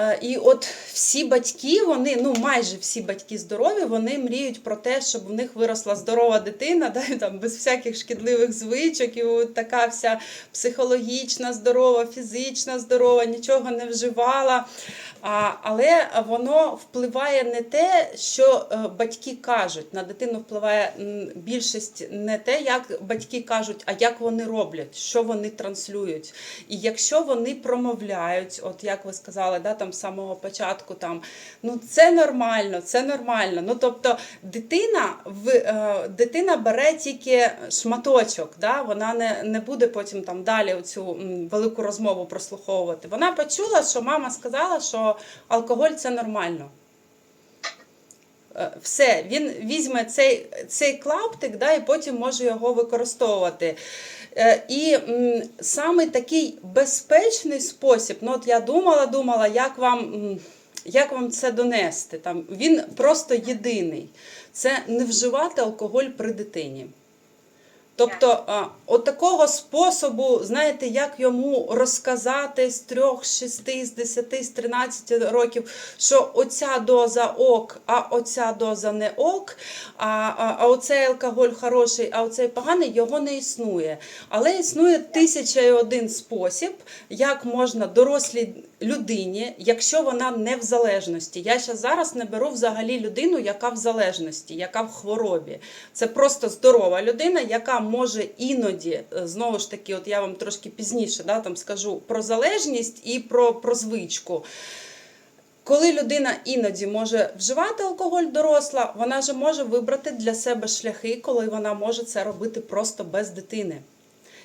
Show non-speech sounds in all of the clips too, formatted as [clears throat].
Е, І от всі батьки, вони, ну майже всі батьки здорові, вони мріють про те, щоб в них виросла здорова дитина, [laughs] да, там, без всяких шкідливих звичок, і от така вся психологічна, здорова, фізична здорова, нічого не вживала. А, але воно впливає не те, що е, батьки кажуть. На дитину впливає більшість не те, як батьки кажуть, а як вони роблять, що вони транслюють. І якщо вони промовляють, от як ви сказали, да, там з самого початку, там ну це нормально, це нормально. Ну тобто дитина в е, дитина бере тільки шматочок, да, вона не, не буде потім там далі цю велику розмову прослуховувати. Вона почула, що мама сказала, що алкоголь це нормально. Е, Все, він візьме цей, цей клаптик да, і потім може його використовувати. Е, І саме такий безпечний спосіб, ну от я думала, думала, як вам, як вам це донести. Там, він просто єдиний. Це не вживати алкоголь при дитині. Тобто, от такого способу, знаєте, як йому розказати з трьох, з шести, з десяти, з 13 років, що оця доза ок, а оця доза не ок, а, а, а оцей алкоголь хороший, а оцей поганий, його не існує. Але існує тисяча і один спосіб, як можна дорослій людині, якщо вона не в залежності. Я ще зараз не беру взагалі людину, яка в залежності, яка в хворобі. Це просто здорова людина, яка може іноді, е, знову ж таки, от я вам трошки пізніше да, там скажу про залежність і про, про звичку. Коли людина іноді може вживати алкоголь доросла, вона же може вибрати для себе шляхи, коли вона може це робити просто без дитини.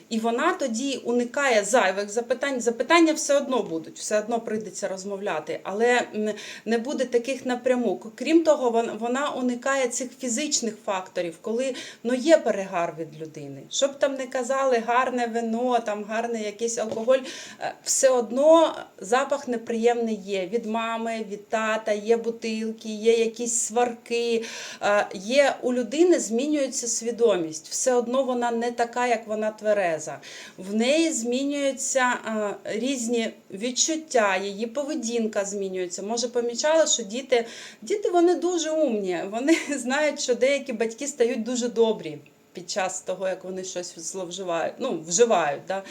І вона тоді уникає зайвих запитань. Запитання все одно будуть, все одно прийдеться розмовляти, але не буде таких напряму. Крім того, вона уникає цих фізичних факторів, коли ну, є перегар від людини. Щоб там не казали гарне вино, там гарний якийсь алкоголь, е, все одно запах неприємний є від мами, від тата, є бутилки, є якісь сварки. е, Є у людини змінюється свідомість. Все одно вона не така, як вона твереза. В неї змінюються різні відчуття, її поведінка змінюється. Може, помічала, що діти, діти вони дуже умні. Вони [laughs] знають, що деякі батьки стають дуже добрі під час того, як вони щось зловживають, ну, вживають. Да?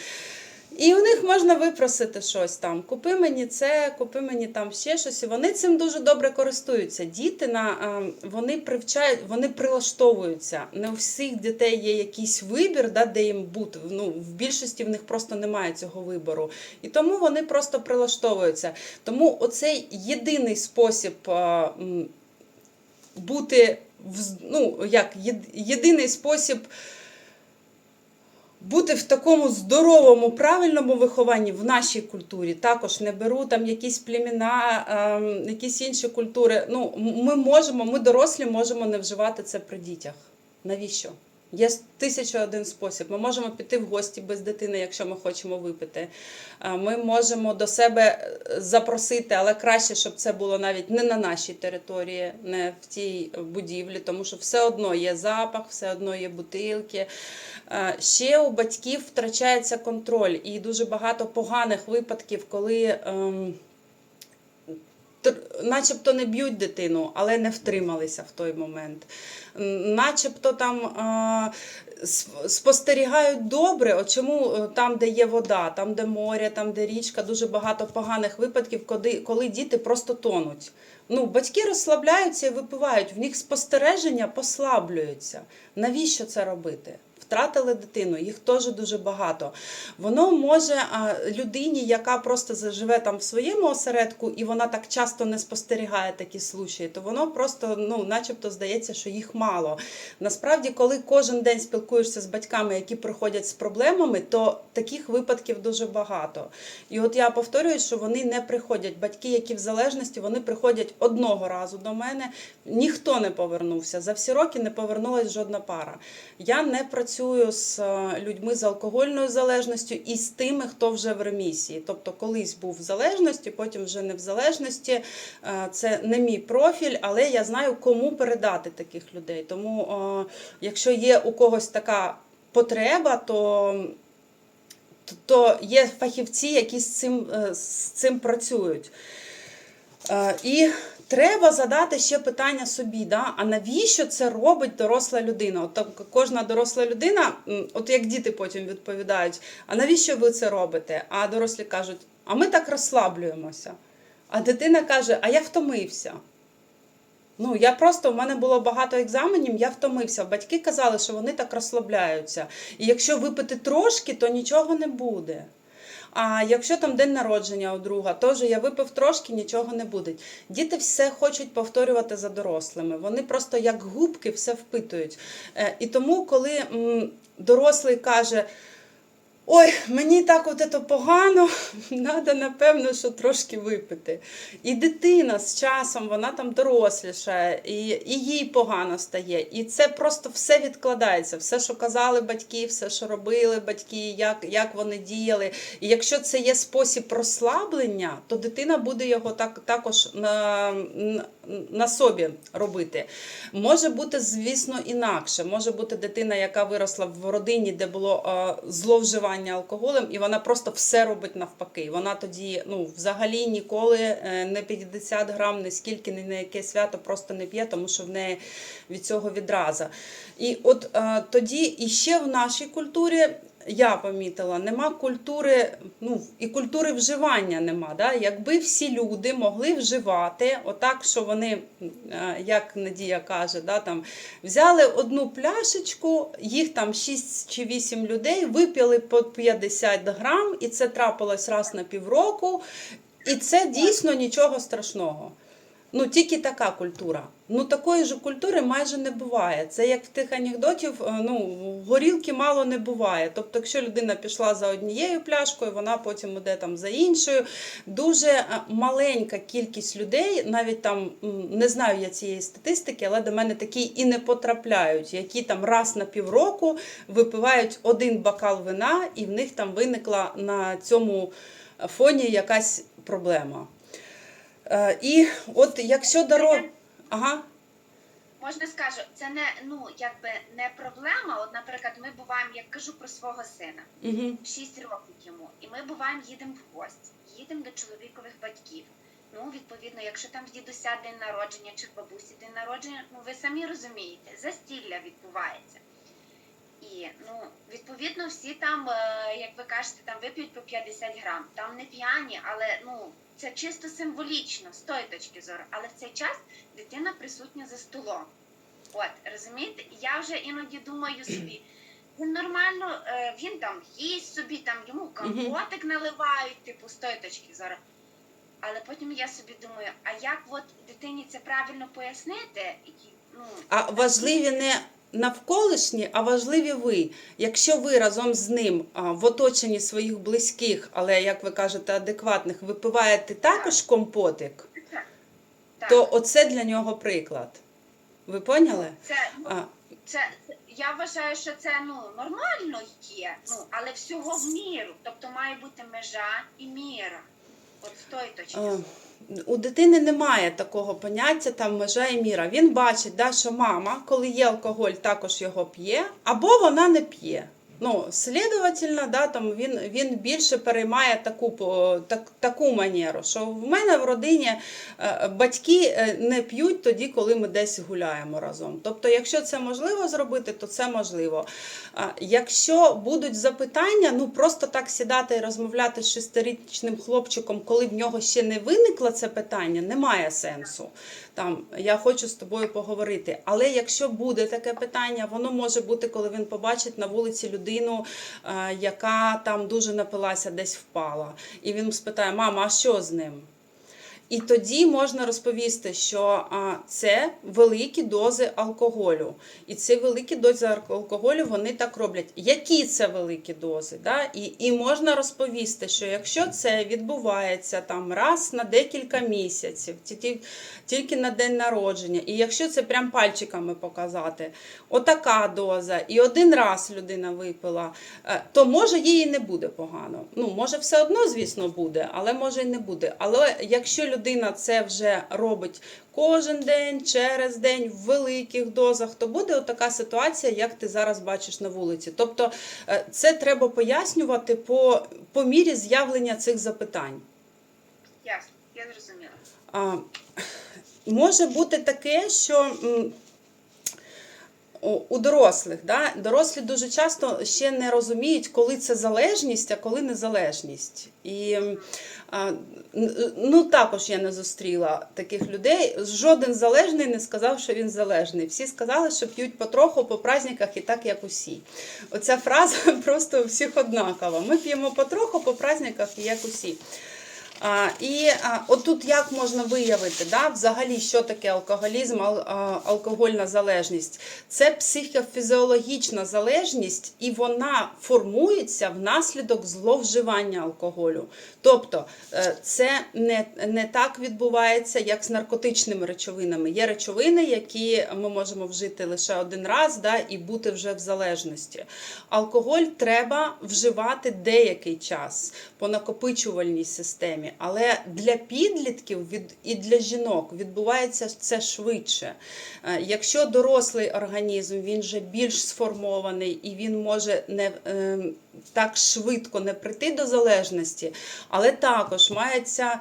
І у них можна випросити щось там. Купи мені це, купи мені там ще щось. І вони цим дуже добре користуються. Діти на вони привчають, вони прилаштовуються. Не у всіх дітей є якийсь вибір, да, де їм бути. Ну, в більшості в них просто немає цього вибору. І тому вони просто прилаштовуються. Тому оцей єдиний спосіб. Бути ну, як єдиний спосіб бути в такому здоровому, правильному вихованні в нашій культурі. Також не беру там якісь племена, ем, якісь інші культури. Ну, ми можемо, ми дорослі можемо не вживати це при дітях. Навіщо? Є тисяча один спосіб. Ми можемо піти в гості без дитини, якщо ми хочемо випити. Е, Ми можемо до себе е, запросити, але краще, щоб це було навіть не на нашій території, не в тій будівлі, тому що все одно є запах, все одно є бутилки. Е, Ще у батьків втрачається контроль, і дуже багато поганих випадків, коли. Начебто не б'ють дитину, але не втрималися в той момент. Начебто там а, спостерігають добре, от чому е, там, де є вода, там, де море, там, де річка, дуже багато поганих випадків, коли, коли діти просто тонуть. Ну, батьки розслабляються і випивають, в них спостереження послаблюються. Навіщо це робити? Втратили дитину, їх теж дуже багато. Воно може людині, яка просто живе там в своєму осередку, і вона так часто не спостерігає такі случаї, то воно просто, ну, начебто, здається, що їх мало. Насправді, коли кожен день спілкуєшся з батьками, які приходять з проблемами, то таких випадків дуже багато. І от я повторюю, що вони не приходять. Батьки, які в залежності, вони приходять одного разу до мене. Ніхто не повернувся. За всі роки не повернулась жодна пара. Я не працюю з е, людьми з алкогольною залежністю і з тими, хто вже в ремісії. Тобто, колись був в залежності, потім вже не в залежності. Е, Це не мій профіль, але я знаю, кому передати таких людей. Тому, е, якщо є у когось така потреба, то то є фахівці, які з цим, з цим працюють. І треба задати ще питання собі, да? а навіщо це робить доросла людина? От кожна доросла людина, от як діти потім відповідають, а навіщо ви це робите? А дорослі кажуть, а ми так розслаблюємося. А дитина каже, а я втомився. Ну, я просто, в мене було багато екзаменів, я втомився. Батьки казали, що вони так розслабляються. І якщо випити трошки, то нічого не буде. А якщо там день народження у друга, теж я випив трошки, нічого не буде. Діти все хочуть повторювати за дорослими. Вони просто як губки все впитують. Е, І тому, коли дорослий каже, Ой, мені так от це погано, [laughs] треба, напевно, що трошки випити. І дитина з часом, вона там дорослішає, і, і їй погано стає. І це просто все відкладається. Все, що казали батьки, все, що робили батьки, як, як вони діяли. І якщо це є спосіб розслаблення, то дитина буде його так, також на, на, собі робити. Може бути, звісно, інакше. Може бути дитина, яка виросла в родині, де було зловживання алкоголем, і вона просто все робить навпаки. Вона тоді ну, взагалі ніколи е, не 50 грам, не скільки, ні на яке свято просто не п'є, тому що в неї від цього відраза. І от е, тоді іще в нашій культурі. Я помітила, нема культури, ну і культури вживання нема. Да? Якби всі люди могли вживати, отак, що вони, е, як Надія каже, да, там, взяли одну пляшечку, їх там 6 чи 8 людей, випили по 50 грам, і це трапилось раз на півроку, і це дійсно нічого страшного. Ну, тільки така культура. Ну, такої ж культури майже не буває. Це як в тих анекдотів, е, ну, горілки мало не буває. Тобто, якщо людина пішла за однією пляшкою, вона потім іде там за іншою. Дуже е, маленька кількість людей, навіть там не знаю я цієї статистики, але до мене такі і не потрапляють, які там раз на півроку випивають один бокал вина, і в них там виникла на цьому фоні якась проблема. Е, І от якщо дорога. Ага. Можна скажу, це не ну якби не проблема. От, наприклад, ми буваємо, як кажу про свого сина, Угу. 6 років йому, і ми буваємо, їдемо в гості, їдемо до чоловікових батьків. Ну, відповідно, якщо там в дідуся день народження чи в бабусі день народження, ну ви самі розумієте, застілля відбувається. І ну, відповідно, всі там, е, як ви кажете, там вип'ють по 50 грам. Там не п'яні, але ну це чисто символічно з тої точки зору. Але в цей час дитина присутня за столом. От, розумієте? Я вже іноді думаю собі, він нормально, е, він там їсть собі, там йому компотик наливають, типу, з тої точки зору. Але потім я собі думаю, а як от дитині це правильно пояснити? Ну, А важливі не навколишні, а важливі ви. Якщо ви разом з ним в оточенні своїх близьких, але як ви кажете, адекватних, випиваєте також компотик, то оце для нього приклад. Ви поняли? Це, ну, це, я вважаю, що це ну нормально є, ну але всього в міру. Тобто має бути межа і міра. От з тої точки. Зору. У дитини немає такого поняття там межа і міра. Він бачить, да, що мама, коли є алкоголь, також його п'є, або вона не п'є. Ну, слідовательно, да, там він, він більше переймає таку, так, таку манеру, що в мене в родині е, батьки е, не п'ють тоді, коли ми десь гуляємо разом. Тобто, якщо це можливо зробити, то це можливо. Якщо будуть запитання, ну просто так сідати і розмовляти з шестирічним хлопчиком, коли в нього ще не виникло це питання, немає сенсу. Там я хочу з тобою поговорити. Але якщо буде таке питання, воно може бути, коли він побачить на вулиці людину, е, яка там дуже напилася, десь впала, і він спитає: мама, а що з ним? І тоді можна розповісти, що це великі дози алкоголю. І ці великі дози алкоголю вони так роблять. Які це великі дози? Да? І, і можна розповісти, що якщо це відбувається там раз на декілька місяців, тільки, на день народження, і якщо це прям пальчиками показати, отака доза, і один раз людина випила, е, то може їй не буде погано. Ну, може, все одно, звісно, буде, але може і не буде. Але якщо людина це вже робить кожен день, через день, в великих дозах, то буде така ситуація, як ти зараз бачиш на вулиці. Тобто е, це треба пояснювати по, по мірі з'явлення цих запитань. Ясно, я зрозуміла. Може бути таке, що у- дорослих, да, дорослі дуже часто ще не розуміють, коли це залежність, а коли незалежність. І ну, також я не зустріла таких людей. Жоден залежний не сказав, що він залежний. Всі сказали, що п'ють потроху по праздниках і так, як усі. Оця фраза [laughs] просто у всіх однакова. Ми п'ємо потроху по праздниках і як усі. І отут як можна виявити, да, взагалі, що таке алкоголізм, алкогольна залежність? Це психофізіологічна залежність, і вона формується внаслідок зловживання алкоголю. Тобто е, це не, не так відбувається, як з наркотичними речовинами. Є речовини, які ми можемо вжити лише один раз да, і бути вже в залежності. Алкоголь треба вживати деякий час по накопичувальній системі, але для підлітків від, і для жінок відбувається це швидше. Е, Якщо дорослий організм він вже більш сформований і він може не е, так швидко не прийти до залежності, але також мається.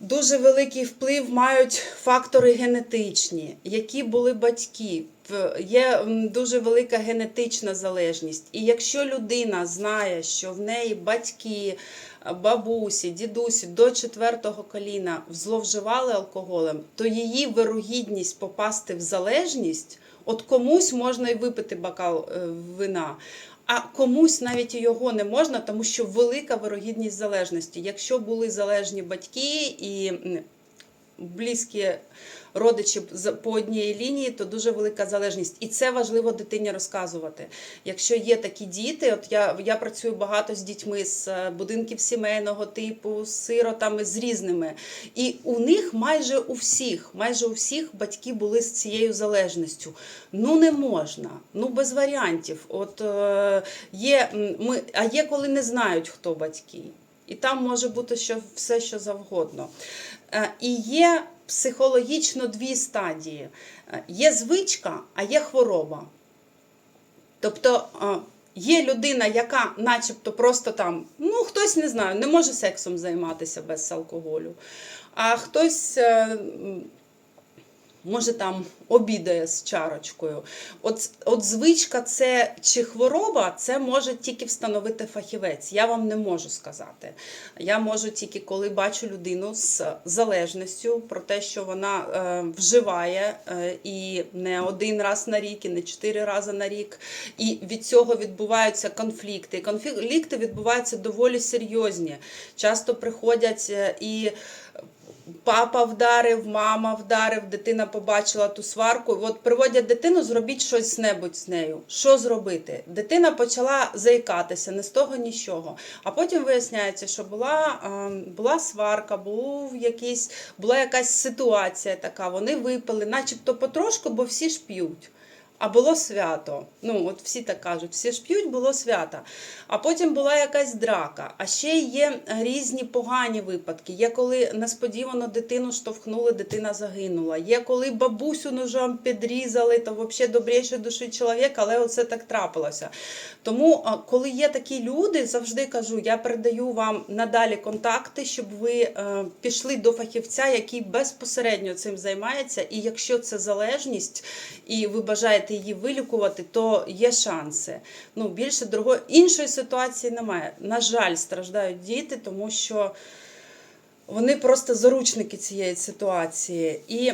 Дуже великий вплив мають фактори генетичні, які були батьки. В- Є дуже велика генетична залежність. І якщо людина знає, що в неї батьки, бабусі, дідусі до четвертого коліна зловживали алкоголем, то її вирогідність попасти в залежність, от комусь можна і випити бокал е, вина. А комусь навіть його не можна, тому що велика вирогідність залежності. Якщо були залежні батьки і близькі родичі по одній лінії, то дуже велика залежність. І це важливо дитині розказувати. Якщо є такі діти, от я, я працюю багато з дітьми з е, будинків сімейного типу, з сиротами, з різними. І у них майже у всіх, майже у всіх батьки були з цією залежністю. Ну не можна, ну без варіантів. От е, є ми, а є коли не знають, хто батьки. І там може бути що, все, що завгодно. Е, І є психологічно дві стадії: Е, є звичка, а є хвороба. Тобто е, є людина, яка начебто просто там, ну хтось не знаю, не може сексом займатися без алкоголю, а хтось. Е, Може, там обідає з чарочкою. От, от звичка це чи хвороба, це може тільки встановити фахівець. Я вам не можу сказати. Я можу тільки, коли бачу людину з залежністю про те, що вона е, вживає е, і не один раз на рік, і не чотири рази на рік. І від цього відбуваються конфлікти. Конфлікти відбуваються доволі серйозні. Часто приходять е, і папа вдарив, мама вдарив, дитина побачила ту сварку. От приводять дитину, зробіть щось небудь з нею. Що зробити? Дитина почала заїкатися, не з того нічого. А потім виясняється, що була, ем, була сварка, був якийсь, була якась ситуація така. Вони випили, начебто потрошку, бо всі ж п'ють. А було свято. Ну, от всі так кажуть, всі ж п'ють, було свято. А потім була якась драка. А ще є різні погані випадки. Є коли несподівано дитину штовхнули, дитина загинула. Є коли бабусю ножом підрізали, то взагалі добріший душі чоловік, але оце так трапилося. Тому, коли є такі люди, завжди кажу, я передаю вам надалі контакти, щоб ви е, пішли до фахівця, який безпосередньо цим займається. І якщо це залежність, і ви бажаєте її вилікувати, то є шанси. Ну, більше другої іншої ситуації немає. На жаль, страждають діти, тому що вони просто заручники цієї ситуації. І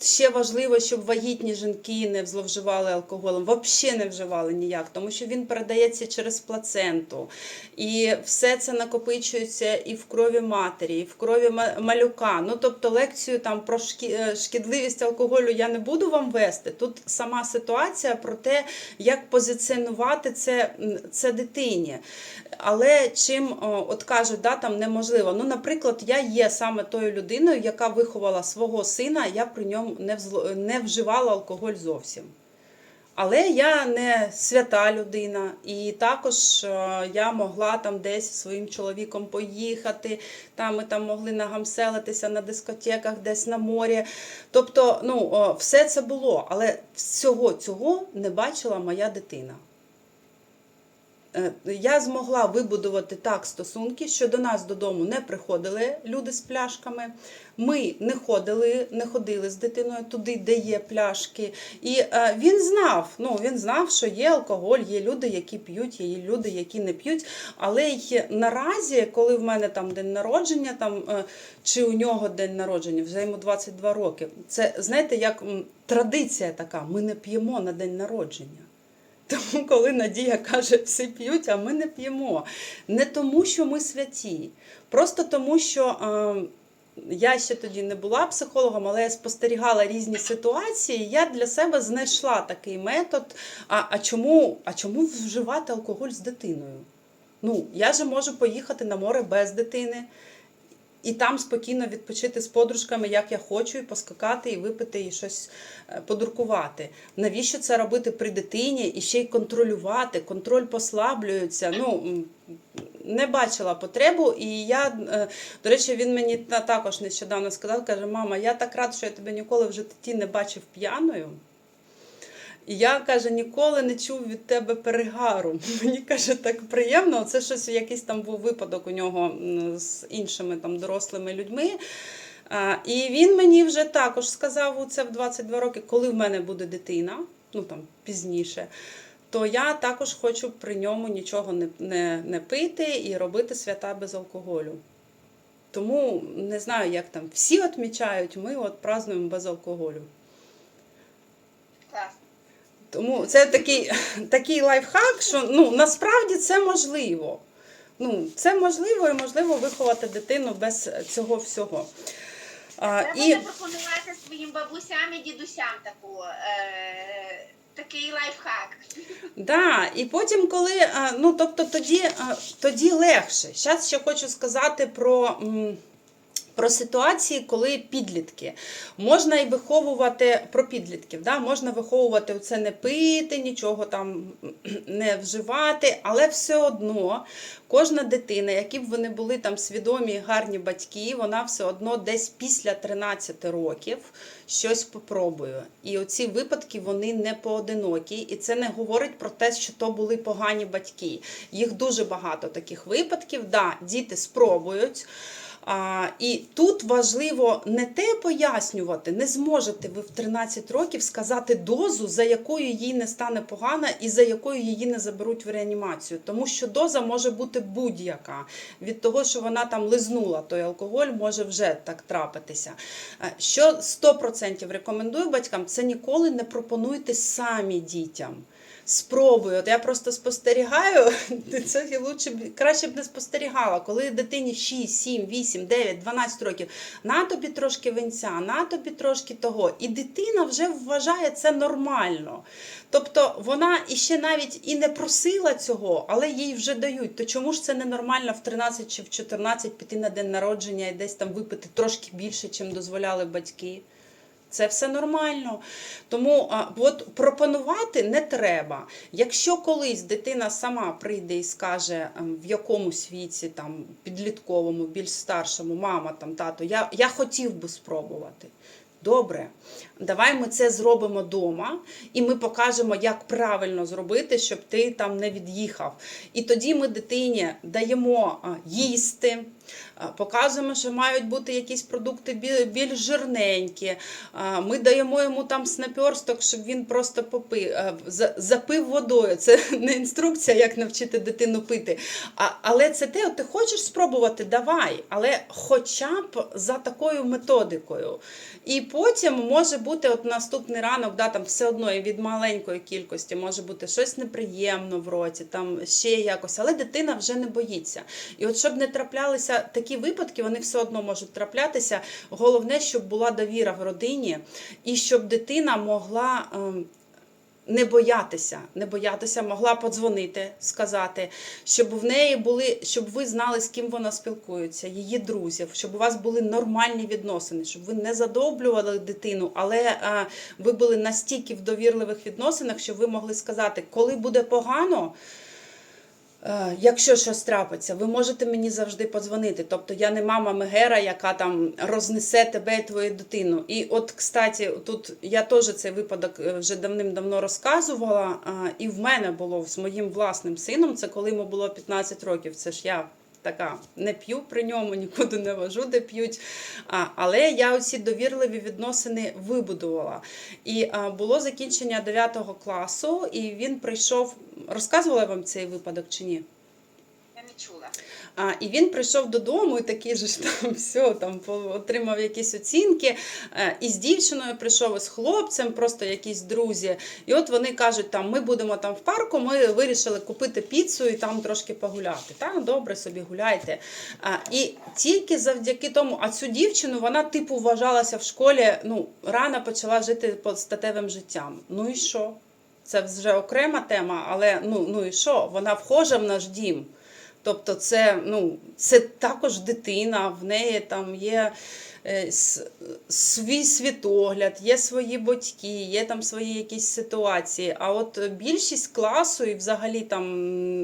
ще важливо, щоб вагітні жінки не зловживали алкоголем, взагалі не вживали ніяк, тому що він передається через плаценту. І все це накопичується і в крові матері, і в крові малюка. Ну, тобто лекцію там про е, шкідливість алкоголю я не буду вам вести. Тут сама ситуація про те, як позиціонувати це, це дитині. Але чим от кажуть, да, там неможливо. Ну, наприклад, я є саме тою людиною, яка виховала свого сина, я при ньому не, взло- не вживала алкоголь зовсім. Але я не свята людина, і також е, я могла там десь своїм чоловіком поїхати. Там ми там могли нагамселитися на дискотеках, десь на морі. Тобто, ну, все це було, але всього цього не бачила моя дитина. Е, я змогла вибудувати так стосунки, що до нас додому не приходили люди з пляшками. Ми не ходили, не ходили з дитиною туди, де є пляшки. І е, він знав, ну він знав, що є алкоголь, є люди, які п'ють, є люди, які не п'ють. Але й наразі, коли в мене там день народження, там е, чи у нього день народження, вже йому 22 роки. Це знаєте, як традиція така: ми не п'ємо на день народження. Тому, коли Надія каже, всі п'ють, а ми не п'ємо. Не тому, що ми святі, просто тому, що я ще тоді не була психологом, але я спостерігала різні ситуації. Я для себе знайшла такий метод. А, а, чому, а чому вживати алкоголь з дитиною? Ну, я же можу поїхати на море без дитини. І там спокійно відпочити з подружками, як я хочу, і поскакати, і випити, і щось е, подуркувати. Навіщо це робити при дитині і ще й контролювати? Контроль послаблюється. Ну не бачила потребу. І я, е, до речі, він мені та- також нещодавно сказав: каже: Мама, я так рад, що я тебе ніколи в житті не бачив п'яною. І я каже, ніколи не чув від тебе перегару. [laughs] Мені каже, так приємно. Це щось якийсь там був випадок у нього з іншими там дорослими людьми. І він мені вже також сказав у це в 22 роки, коли в мене буде дитина, ну там пізніше, то я також хочу при ньому нічого не, не, не пити і робити свята без алкоголю. Тому не знаю, як там всі відмічають, ми от празднуємо без алкоголю. Тому це такий, [laughs] такий лайфхак, що ну, насправді це можливо. Ну, це можливо і можливо виховати дитину без цього всього. А, Треба і, запропонувати своїм бабусям і дідусям таку, е, такий лайфхак. да, і потім, коли, ну, тобто тоді, тоді легше. Зараз ще хочу сказати про. Про ситуації, коли підлітки. Можна і виховувати про підлітків, да? можна виховувати це не пити, нічого там [clears throat] не вживати, але все одно кожна дитина, які б вони були там свідомі, гарні батьки, вона все одно десь після 13 років щось попробує. І оці випадки вони не поодинокі, і це не говорить про те, що то були погані батьки. Їх дуже багато таких випадків. Да, діти спробують. А, і тут важливо не те пояснювати, не зможете ви в 13 років сказати дозу, за якою їй не стане погана і за якою її не заберуть в реанімацію. Тому що доза може бути будь-яка. Від того, що вона там лизнула той алкоголь, може вже так трапитися. Е, Що 100% рекомендую батькам, це ніколи не пропонуйте самі дітям. Спробую. От я просто спостерігаю, [laughs] це лучше краще б не спостерігала, коли дитині 6, 7, 8, 9, 12 років, на тобі трошки винця, на тобі трошки того. І дитина вже вважає це нормально. Тобто вона іще навіть і не просила цього, але їй вже дають. То чому ж це ненормально в 13 чи в 14 піти на день народження і десь там випити трошки більше, чим дозволяли батьки? Це все нормально. Тому от пропонувати не треба. Якщо колись дитина сама прийде і скаже ем, в якомусь віці, там підлітковому, більш старшому, мама там тато, я, я хотів би спробувати. Добре, давай ми це зробимо вдома, і ми покажемо, як правильно зробити, щоб ти там не від'їхав. І тоді ми дитині даємо їсти, показуємо, що мають бути якісь продукти бі- більш жирненькі. Ми даємо йому там снапьорсток, щоб він просто попив, запив водою. Це не інструкція, як навчити дитину пити. Але це те, ти хочеш спробувати, давай. Але хоча б за такою методикою. І потім може бути от наступний ранок, да, там все одно і від маленької кількості може бути щось неприємно в роті, там ще якось, але дитина вже не боїться. І от щоб не траплялися такі випадки, вони все одно можуть траплятися. Головне, щоб була довіра в родині, і щоб дитина могла. Не боятися, не боятися, могла подзвонити, сказати, щоб в неї були, щоб ви знали, з ким вона спілкується, її друзів, щоб у вас були нормальні відносини, щоб ви не задоблювали дитину, але а, ви були настільки в довірливих відносинах, що ви могли сказати, коли буде погано. Е, Якщо щось трапиться, ви можете мені завжди подзвонити. Тобто я не мама Мегера, яка там рознесе тебе і твою дитину. І от, кстати, тут я теж цей випадок е, вже давним-давно розказувала. І в мене було з моїм власним сином, це коли йому було 15 років. Це ж я така не п'ю при ньому, [laughs] нікуди не вожу, де п'ють. Але я оці довірливі відносини вибудувала. І було закінчення 9 класу, і він прийшов. Розказувала я вам цей випадок чи ні? Я не чула. А, і він прийшов додому і такий же ж там [laughs] все, там отримав якісь оцінки. Е, І з дівчиною прийшов, і з хлопцем, просто якісь друзі. І от вони кажуть, там ми будемо там в парку, ми вирішили купити піцу і там трошки погуляти. Та добре собі гуляйте. А, і тільки завдяки тому, а цю дівчину вона типу вважалася в школі, ну рано почала жити по статевим життям. Ну і що? Це вже окрема тема, але ну, ну і що? Вона вхожа в наш дім. Тобто, це, ну, це також дитина, в неї там є е, свій світогляд, є свої батьки, є там свої якісь ситуації. А от більшість класу і взагалі там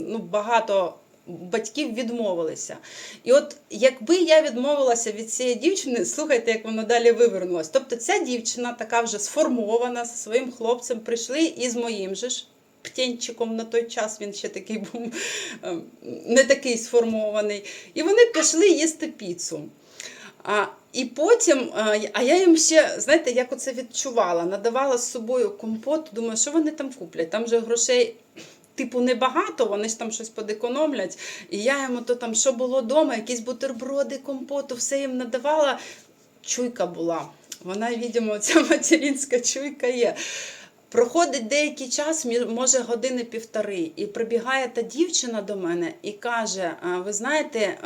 ну, багато. Батьків відмовилися. І от якби я відмовилася від цієї дівчини, [laughs] слухайте, як воно далі вивернулося. Тобто ця дівчина така вже сформована зі своїм хлопцем, прийшли і з моїм же ж птенчиком на той час він ще такий був ем, не такий сформований. І вони пішли їсти піцу. А, і потім, е, а я їм ще, знаєте, як оце відчувала, надавала з собою компот, думаю, що вони там куплять? Там же грошей. Типу, небагато, вони ж там щось подекономлять. І я йому то там, що було вдома, якісь бутерброди, компоту, все їм надавала. Чуйка була. Вона, видимо, ця [laughs] материнська чуйка є. Проходить деякий час, може години півтори, і прибігає та дівчина до мене і каже: Ви знаєте,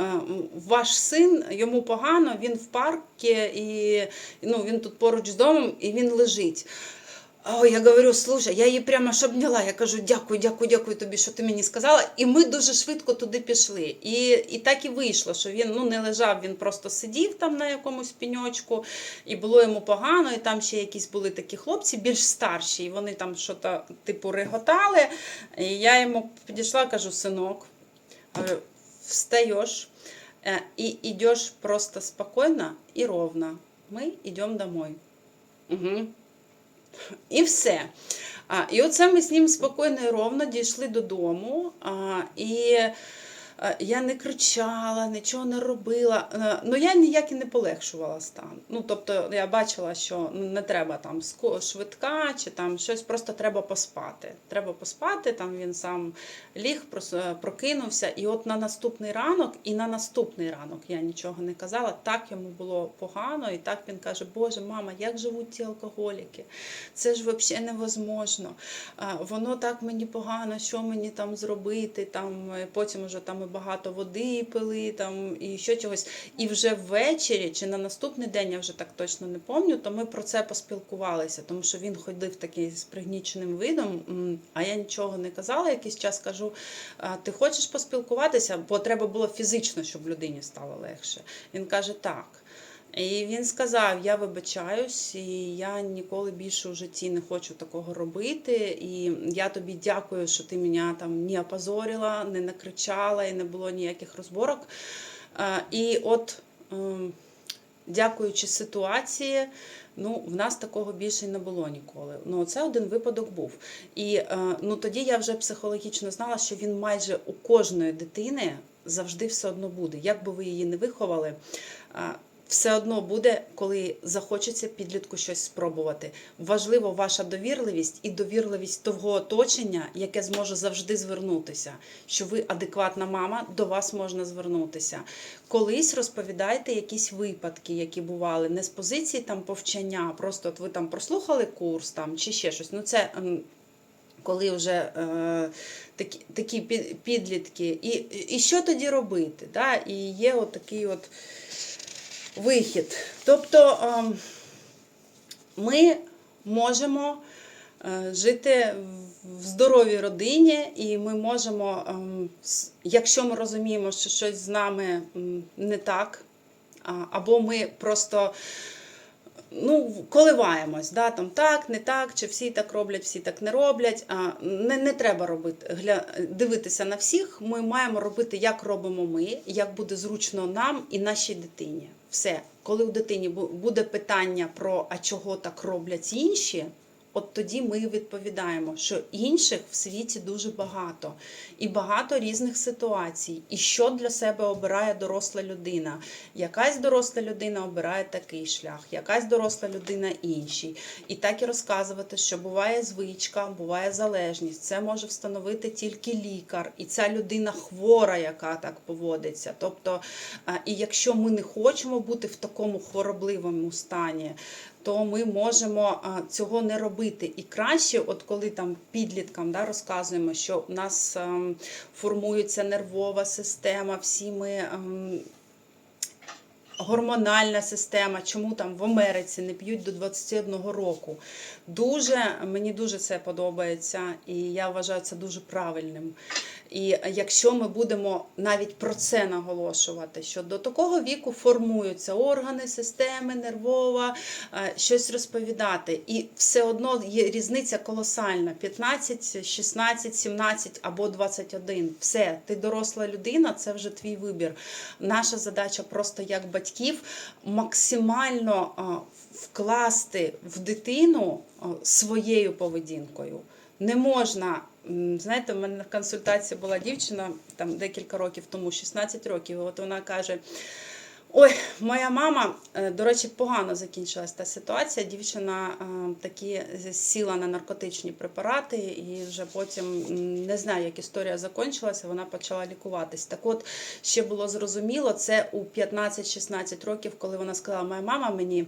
ваш син йому погано, він в парку, і ну, він тут поруч з домом, і він лежить. О, я говорю, слушай, я її прямо ж обняла. Я кажу, дякую, дякую, дякую тобі, що ти мені сказала. І ми дуже швидко туди пішли. І, і так і вийшло, що він ну, не лежав, він просто сидів там на якомусь піньочку, і було йому погано. І там ще якісь були такі хлопці більш старші, і вони там щось типу реготали. І я йому підійшла, кажу, синок, встаєш е, і йдеш просто спокійно і ровно. Ми йдемо домой. Угу. І все. І оце ми з ним спокійно і ровно дійшли додому. І я не кричала, нічого не робила. Е, Ну я ніяк і не полегшувала стан. Ну, тобто я бачила, що не треба там швидка чи там щось, просто треба поспати. Треба поспати, там він сам ліг, прокинувся. І от на наступний ранок, і на наступний ранок я нічого не казала. Так йому було погано, і так він каже: Боже, мама, як живуть ті алкоголіки? Це ж взагалі невозможно. Воно так мені погано, що мені там зробити. Там е, потім вже там багато води пили, там і ще чогось. І вже ввечері чи на наступний день, я вже так точно не пам'ятаю, то ми про це поспілкувалися, тому що він ходив такий з пригніченим видом, а я нічого не казала. Якийсь час кажу: ти хочеш поспілкуватися? Бо треба було фізично, щоб людині стало легше. Він каже, так. І він сказав: Я вибачаюсь, і я ніколи більше у житті не хочу такого робити. І я тобі дякую, що ти мене там не опозорила, не накричала і не було ніяких розборок. І от, ем, дякуючи ситуації, ну, в нас такого більше не було ніколи. Ну, це один випадок був. І е, ну, тоді я вже психологічно знала, що він майже у кожної дитини завжди все одно буде. Як би ви її не виховали, все одно буде, коли захочеться підлітку щось спробувати. Важливо ваша довірливість і довірливість того оточення, яке зможе завжди звернутися. Що ви адекватна мама, до вас можна звернутися. Колись розповідайте якісь випадки, які бували, не з позиції там повчання, просто от ви там прослухали курс там чи ще щось. Ну це. ем, коли вже е, такі, такі підлітки, і, і що тоді робити? Да? І є от такий от вихід. Тобто ем, ми можемо е, жити в здоровій родині, і ми можемо, ем, якщо ми розуміємо, що щось з нами не так, або ми просто ну, коливаємось, да, там так, не так, чи всі так роблять, всі так не роблять. А, не, не треба робити, гля, дивитися на всіх. Ми маємо робити, як робимо ми, як буде зручно нам і нашій дитині. Все, коли у дитині бу- буде питання про а чого так роблять інші. От тоді ми відповідаємо, що інших в світі дуже багато, і багато різних ситуацій. І що для себе обирає доросла людина? Якась доросла людина обирає такий шлях, якась доросла людина інший. І так і розказувати, що буває звичка, буває залежність. Це може встановити тільки лікар, і ця людина хвора, яка так поводиться. Тобто, і якщо ми не хочемо бути в такому хворобливому стані, то ми можемо цього не робити. І краще, от коли там підліткам да, розказуємо, що у нас ем, формується нервова система, всі ми. ем, Гормональна система, чому там в Америці не п'ють до 21 року. Дуже мені дуже це подобається, і я вважаю це дуже правильним. І якщо ми будемо навіть про це наголошувати, що до такого віку формуються органи, системи, нервова, е, щось розповідати. І все одно є різниця колосальна: 15, 16, 17 або 21. Все, ти доросла людина, це вже твій вибір. Наша задача просто як батьків максимально вкласти в дитину своєю поведінкою. Не можна, знаєте, в мене на консультації була дівчина там декілька років тому, 16 років. От вона каже: Ой, моя мама, е, до речі, погано закінчилась та ситуація. Дівчина е, таки сіла на наркотичні препарати, і вже потім не знаю, як історія закінчилася, вона почала лікуватись. Так от ще було зрозуміло, це у 15-16 років, коли вона сказала, моя мама мені.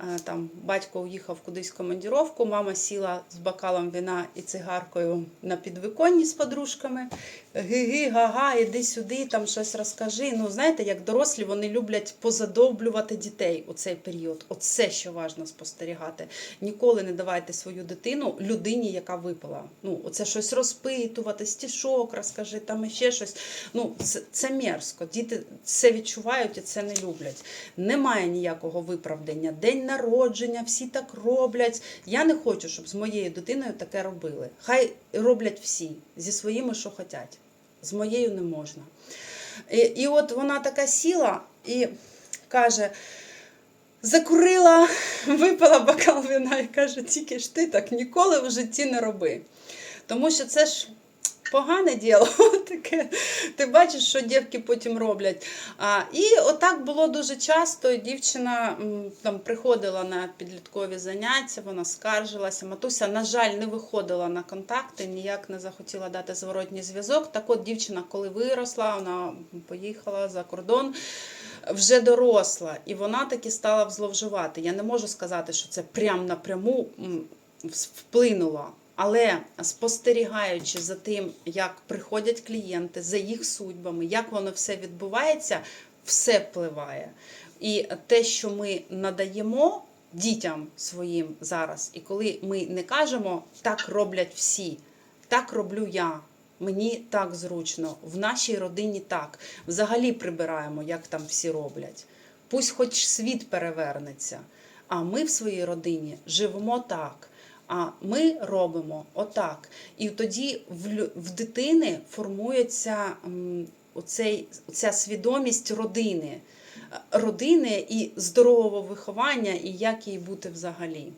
Е, Там батько уїхав кудись в командіровку, мама сіла з бокалом вина і цигаркою на підвиконні з подружками. Ги-ги, га-га, іди сюди, там щось розкажи. Ну, знаєте, як дорослі вони люблять позадовблювати дітей у цей період. Оце що важливо спостерігати. Ніколи не давайте свою дитину людині, яка випила. Ну, оце щось розпитувати, стішок, розкажи, там ще щось. Ну, це, це мерзко. Діти це відчувають і це не люблять. Немає ніякого виправдання. День народження, всі так роблять. Я не хочу, щоб з моєю дитиною таке робили. Хай роблять всі зі своїми, що хочуть. З моєю не можна. І, і от вона така сіла і каже: закурила, [laughs] випила бокал вина і каже, тільки ж ти так ніколи в житті не роби. Тому що це ж погане діло, [laughs] таке. Ти бачиш, що дівки потім роблять. А, і отак було дуже часто. Дівчина там приходила на підліткові заняття, вона скаржилася. Матуся, на жаль, не виходила на контакти, ніяк не захотіла дати зворотній зв'язок. Так от дівчина, коли виросла, вона поїхала за кордон. Вже доросла, і вона таки стала зловживати. Я не можу сказати, що це прям напряму вплинуло. Але спостерігаючи за тим, як приходять клієнти, за їх судьбами, як воно все відбувається, все впливає. І те, що ми надаємо дітям своїм зараз, і коли ми не кажемо так роблять всі, так роблю я. Мені так зручно, в нашій родині так. Взагалі прибираємо, як там всі роблять. Пусть хоч світ перевернеться. А ми в своїй родині живемо так. А ми робимо отак. І тоді в, дитини формується оцей, ця свідомість родини, Е, родини і здорового виховання, і як їй бути взагалі.